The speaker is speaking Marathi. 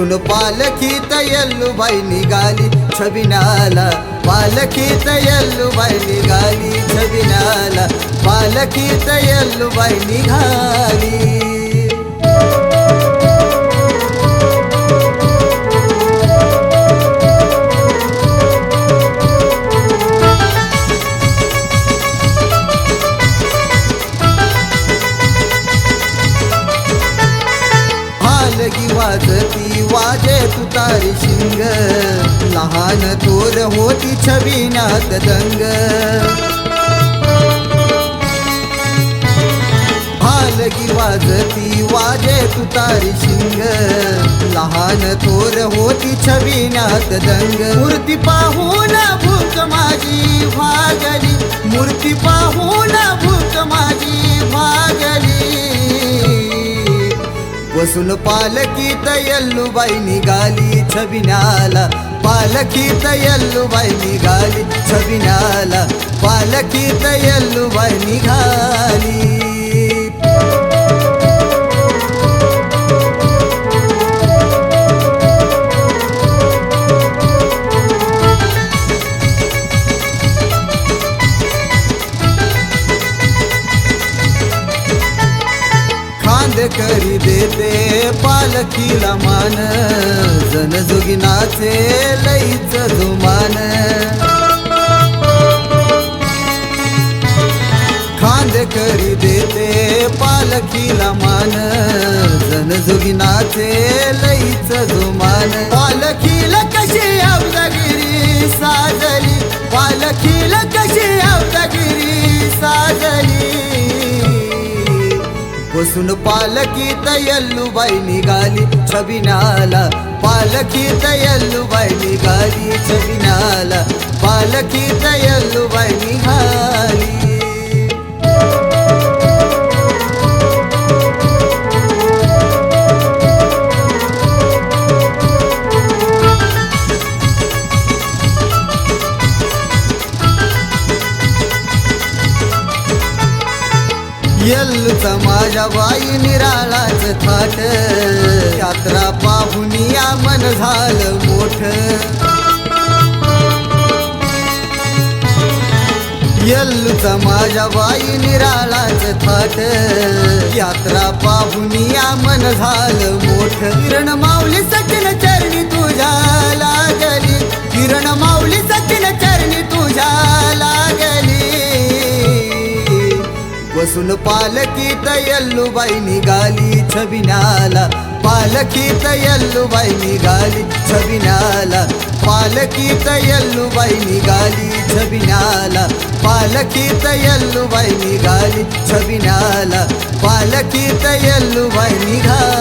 बसून पालखीत यल्लूबाई निघाली छबिनाला पालखीत यल्लूबाई निघाली छबिनाला पालखीत यल्लूबाई निघाली हालगी वाजती वाजे तुतारी शिंग. लहान थोर होती छबिनात दंग. भालगी वाजती वाजे तुतारी शिंग. लहान थोर होती छबिनात दंग. मूर्ती पाहू बसून पालखीत यल्लूबाई निघाली छबिनाला पालखीत यल्लूबाई निघाली छबिनाला पालखीत यल्लूबाई निघाली खांद करी देते पालखीला मान. जनजोगिनाचे लईच जुमान. खांद करी देते पालखीला मान. जनजोगिनाचे लईच जुमान. पालखीला कशी अवदागिरी साजली? पालखीला कशी अवदागिरी साजली? बसून पालखीत यल्लूबाई निघाली छबिनाला पालखीत यल्लूबाई निघाली छबिनाला येल्लूचा माझ्या बाई निराळाच थाट. यात्रा पाहून या मन झालं मोठ. यल्लूचा माझ्या बाई निराळाच थाट. यात्रा पाहून या मन झालं मोठ. किरण माऊली सचिन चरणी तुझ्या. बसून पालखीत यल्लूबाई निघाली छबिनाला. पालखीत यल्लूबाई निघाली छबिनाला. पालखीत यल्लूबाई निघाली छबिनाला. पालखीत यल्लूबाई निघाली छबिनाला. पालखीत यल्लूबाई निघाली